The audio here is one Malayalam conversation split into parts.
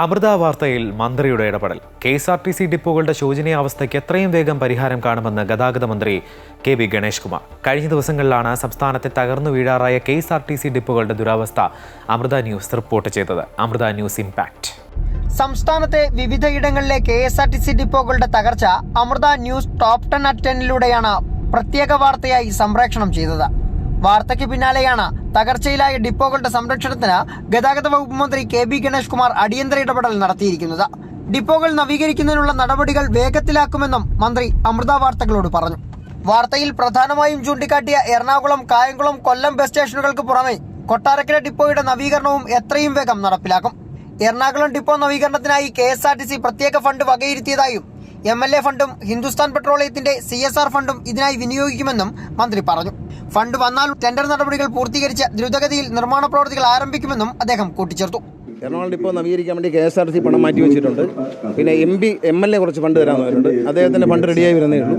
അമൃത വാർത്തയിൽ മന്ത്രിയുടെ ഇടപെടൽ. K S R T C ഡിപ്പോകളുടെ ശോചനീയാവസ്ഥയ്ക്ക് എത്രയും വേഗം പരിഹാരം കാണുമെന്ന് ഗതാഗത മന്ത്രി കെ വി ഗണേഷ് കുമാർ കഴിഞ്ഞ ദിവസങ്ങളിലാണ് സംസ്ഥാനത്തെ തകർന്നു വീഴാറായ K S R T C ഡിപ്പോകളുടെ ദുരവസ്ഥ അമൃത ന്യൂസ് റിപ്പോർട്ട് ചെയ്തത്. Amrita news impact. സംസ്ഥാനത്തെ വിവിധയിടങ്ങളിലെ K S R T C ഡിപ്പോകളുടെ തകർച്ച Amrita news top ten at ടെന്നിലൂടെയാണ് പ്രത്യേക വാർത്തയായി സംപ്രേഷണം ചെയ്തത്. വാർത്തയ്ക്ക് പിന്നാലെയാണ് തകർച്ചയിലായ ഡിപ്പോകളുടെ സംരക്ഷണത്തിന് ഗതാഗത വകുപ്പ് മന്ത്രി കെ ബി ഗണേഷ് കുമാർ അടിയന്തര ഇടപെടൽ നടത്തിയിരിക്കുന്നത്. ഡിപ്പോകൾ നവീകരിക്കുന്നതിനുള്ള നടപടികൾ വേഗത്തിലാക്കുമെന്നും മന്ത്രി അമൃത വാർത്തകളോട് പറഞ്ഞു. വാർത്തയിൽ പ്രധാനമായും ചൂണ്ടിക്കാട്ടിയ എറണാകുളം കായംകുളം കൊല്ലം ബസ് സ്റ്റേഷനുകൾക്ക് പുറമെ കൊട്ടാരക്കര ഡിപ്പോയുടെ നവീകരണവും എത്രയും വേഗം നടപ്പിലാക്കും. Ernakulam depot നവീകരണത്തിനായി K S R T C പ്രത്യേക ഫണ്ട് വകയിരുത്തിയതായും എം എൽ എ ഫണ്ടും ഹിന്ദുസ്ഥാൻ പെട്രോളിയത്തിന്റെ സി എസ് ആർ ഫണ്ടും ഇതിനായി വിനിയോഗിക്കുമെന്നും മന്ത്രി പറഞ്ഞു. ഫണ്ട് വന്നാൽ ടെൻഡർ നടപടികൾ പൂർത്തീകരിച്ച് ദ്രുതഗതിയിൽ നിർമ്മാണ പ്രവൃത്തികൾ ആരംഭിക്കുമെന്നും അദ്ദേഹം കൂട്ടിച്ചേർത്തു. എറണാകുളം ഇപ്പോൾ നവീകരിക്കാൻ വേണ്ടി കെ എസ് ആർ സി പണം മാറ്റി വെച്ചിട്ടുണ്ട്. പിന്നെ M P M L A കുറച്ച് ഫണ്ട് തരാൻ പറഞ്ഞിട്ടുണ്ട് അദ്ദേഹത്തിന്റെ ഫണ്ട് റെഡിയായി വരുന്നേ ഉള്ളൂ.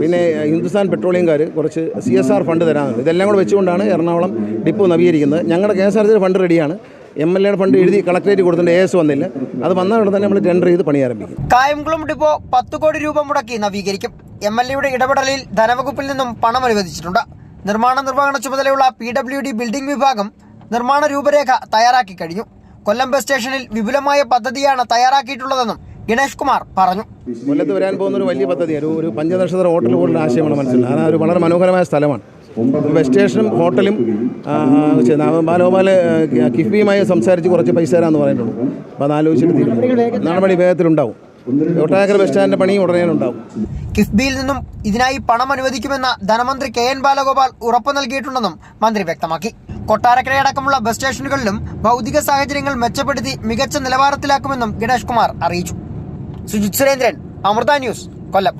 പിന്നെ ഹിന്ദുസ്ഥാൻ പെട്രോളിയംകാർ കുറച്ച് സി എസ് ആർ ഫണ്ട് തരാൻ ഇതെല്ലാം കൂടെ വെച്ചുകൊണ്ടാണ് എറണാകുളം ഡിപ്പോ നവീകരിക്കുന്നത്. ഞങ്ങളുടെ കെ എസ് ആർ സിയുടെ ഫണ്ട് റെഡിയാണ്. എം എൽ എയുടെ ഫണ്ട് എഴുതി കളക്ടറേറ്റ് കൊടുത്തിട്ടുണ്ട് എ എസ് വന്നില്ല. അത് വന്ന ഉടനെ തന്നെ നമ്മൾ ടെൻഡർ ചെയ്ത് പണി ആരംഭിക്കും. കായംകുളം ഡിപ്പോ പത്ത് കോടി രൂപ മുടക്കി നവീകരിക്കും. എം എൽ എയുടെ ഇടപെടലിൽ ധനവകുപ്പിൽ നിന്നും പണം അനുവദിച്ചിട്ടുണ്ട്. നിർമ്മാണ നിർവഹണ ചുമതലയുള്ള പി ഡബ്ല്യു ഡി ബിൽഡിംഗ് വിഭാഗം നിർമ്മാണ രൂപരേഖ തയ്യാറാക്കി കഴിഞ്ഞു. കൊല്ലം ബസ് സ്റ്റേഷനിൽ വിപുലമായ പദ്ധതിയാണ് തയ്യാറാക്കിയിട്ടുള്ളതെന്നും ഗണേഷ് കുമാർ പറഞ്ഞു. കൊല്ലത്ത് വരാൻ പോകുന്ന ഒരു വലിയ പദ്ധതി ഒരു പഞ്ചനക്ഷത്ര ഹോട്ടൽ പോലുള്ള ആശയമാണ് മനസ്സിലായത് ആ ഒരു വളരെ മനോഹരമായ സ്ഥലമാണ്. ബസ് സ്റ്റേഷനും ഹോട്ടലും ബാലോപാൽ കിഫ്ബിയുമായി സംസാരിച്ച് കുറച്ച് പൈസ തരാമെന്ന് പറയുന്നുള്ളൂ. അപ്പോൾ അത് ആലോചിച്ചിട്ട് നടപടി വേഗത്തിലുണ്ടാവും. ഒട്ടാകര ബസ് സ്റ്റാൻഡിന്റെ പണിയും ഉടനെ ഉണ്ടാവും. കിഫ്ബിയിൽ നിന്നും ഇതിനായി പണം അനുവദിക്കുമെന്ന ധനമന്ത്രി കെ എൻ ബാലഗോപാൽ ഉറപ്പു നൽകിയിട്ടുണ്ടെന്നും മന്ത്രി വ്യക്തമാക്കി. കൊട്ടാരക്കരയടക്കമുള്ള ബസ് സ്റ്റേഷനുകളിലും ഭൗതിക സാഹചര്യങ്ങൾ മെച്ചപ്പെടുത്തി മികച്ച നിലവാരത്തിലാക്കുമെന്നും ഗണേഷ് കുമാർ അറിയിച്ചു. സുജിത് സുരേന്ദ്രൻ അമൃത ന്യൂസ് കൊല്ലം.